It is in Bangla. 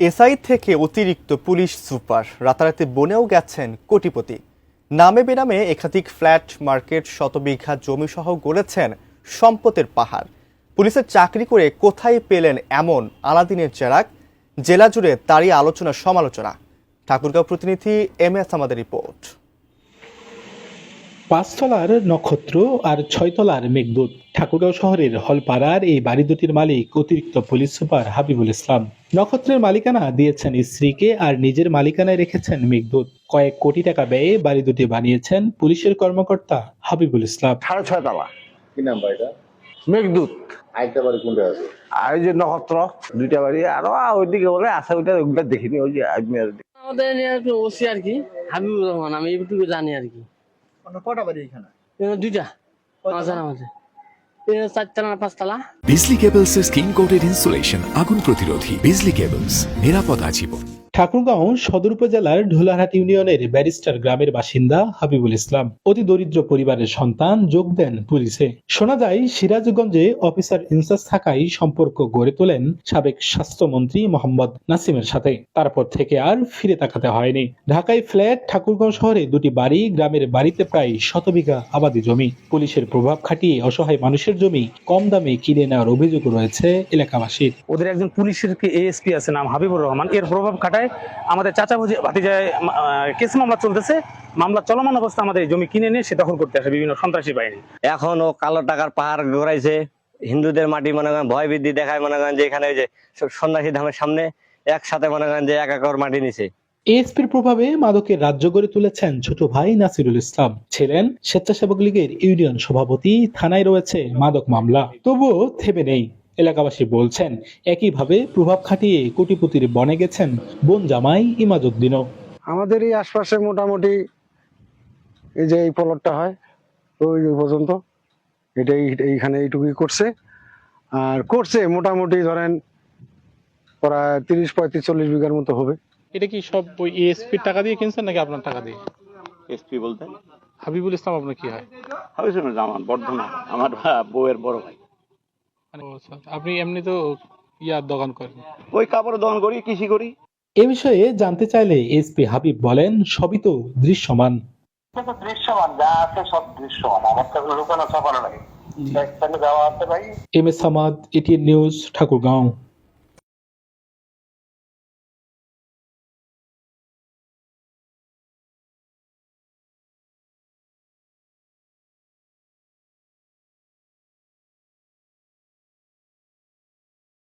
এসআই থেকে অতিরিক্ত পুলিশ সুপার রাতারাতি বনেও গেছেন কোটিপতি। নামে বেনামে একাধিক ফ্ল্যাট, মার্কেট, শত বিঘা জমিসহ গড়েছেন সম্পদের পাহাড়। পুলিশের চাকরি করে কোথায় পেলেন এমন আলাদিনের চেরাক জেলা জুড়ে তারই আলোচনা সমালোচনা ঠাকুরগাঁও প্রতিনিধি এম এস আমাদের রিপোর্ট। পাঁচতলার নক্ষত্র আর ছয়তলার মেঘদূত। ঠাকুরগাঁও শহরের হলপাড়ার এই বাড়ি দুটির মালিক অতিরিক্ত পুলিশ সুপার হাবিবুল ইসলাম। নক্ষত্রের মালিকানা দিয়েছেন স্ত্রীকে আর নিজের মালিকানায় রেখেছেন মেঘদূত। কয়েক কোটি টাকা ব্যয়ে বাড়ি দুটি বানিয়েছেন পুলিশের কর্মকর্তা হাবিবুল ইসলাম। সাড়ে ছয় তলা কি নাম বাড়িটা মেঘদূত। আরেকটা বাড়ি কোনটা আছে? আর ওই যে নক্ষত্র। দুইটা বাড়ি আরও ওইদিকে বলে আছে ওইটা ওইগুলো দেখিনি ওই যে আমাদের ওসি আর কি হাবিবুর রহমান আমি এইটুকু জানি আর কি। কটা বাড়ি এখানে? এখানে দুইটা। আমার জানা মধ্যে এখানে চারতলা না পাঁচতলা? বিজলি কেবলসের স্কিন কোটেড ইনসুলেশন আগুন প্রতিরোধী বিজলি কেবলস নিরাপদ আজীবন। ঠাকুরগাঁও সদর উপজেলার ঢোলারহাট ইউনিয়নের ব্যারিস্টার গ্রামের বাসিন্দা হাবিবুল ইসলাম। অতি দরিদ্র পরিবারের সন্তান যোগ দেন পুলিশে। শোনা যায়, সিরাজগঞ্জে অফিসার ইনচার্জ থাকায় সম্পর্ক গড়ে তোলেন সাবেক স্বাস্থ্যমন্ত্রী মোহাম্মদ নাসিমের সাথে। তারপর থেকে আর ফিরে তাকাতে হয়নি। ঢাকায় ফ্ল্যাট, ঠাকুরগাঁও শহরে দুটি বাড়ি, গ্রামের বাড়িতে প্রায় শত বিঘা আবাদি জমি। পুলিশের প্রভাব খাটিয়ে অসহায় মানুষের জমি কম দামে কিনে নেওয়ার অভিযোগ রয়েছে এলাকাবাসীর। ওদের একজন পুলিশের এএসপি আছে? নাম হাবিবুর রহমান। এর প্রভাব খাটায় আমাদের চাচা ভুজি- ভাতিজায় কেস মামলা চলতেছে। মামলা চলমান অবস্থা আমাদের জমি কিনে নিয়ে সে দখল করতে আসে বিভিন্ন সন্ত্রাসী বাহিনী। এখন ও কালো টাকার পাহাড় গড়াইছে। হিন্দুদের মাটি মনে করেন ভয় বৃদ্ধি দেখায় মনে করেন যে এখানে ওই যে সন্ন্যাসী ধামের সামনে একসাথে মনে করেন যে এক একর মাটি নিছে। এএসপির প্রভাবে মাদকের রাজ্য গড়ে তুলেছেন ছোট ভাই নাসিরুল ইসলাম। ছিলেন স্বেচ্ছাসেবক লীগের ইউনিয়ন সভাপতি থানায় রয়েছে মাদক মামলা। তবুও থেমে নেই। এলাকাবাসী বলছেন একইভাবে প্রভাব খাটিয়ে কোটিপতির বনে গেছেন বোন জামাই ইমাজউদ্দিনও। আমাদের এই আশপাশে মোটামুটি এই যে এই পলটটা হয় ওই ওই পর্যন্ত এটাই এইখানে এইটুকুই করছে। আর করছে মোটামুটি ধরেন প্রায় তিরিশ পঁয়ত্রিশ চল্লিশ বিঘার মতো হবে। এটা কি সব ওই এএসপির টাকা দিয়ে কিনছেন নাকি আপনার টাকা দিয়ে? এসপি বলতে? হাবিবুল ইসলাম আপনার কি হয়? হাবিবুর আমার বর্ধমান আমার বউয়ের বড় ভাই। আপনি এমনি তো ইয়ার দোকান করেন। ওই কাপড় দোকান করি কৃষি করি। এ বিষয়ে জানতে চাইলে এসপি হাবিব বলেন সবই তো দৃশ্যমান। দৃশ্যমান যা আছে সব দৃশ্যমান। আমার তো লুকানো ছাপানো লাগে M S Samad ATN news Thakurgaon.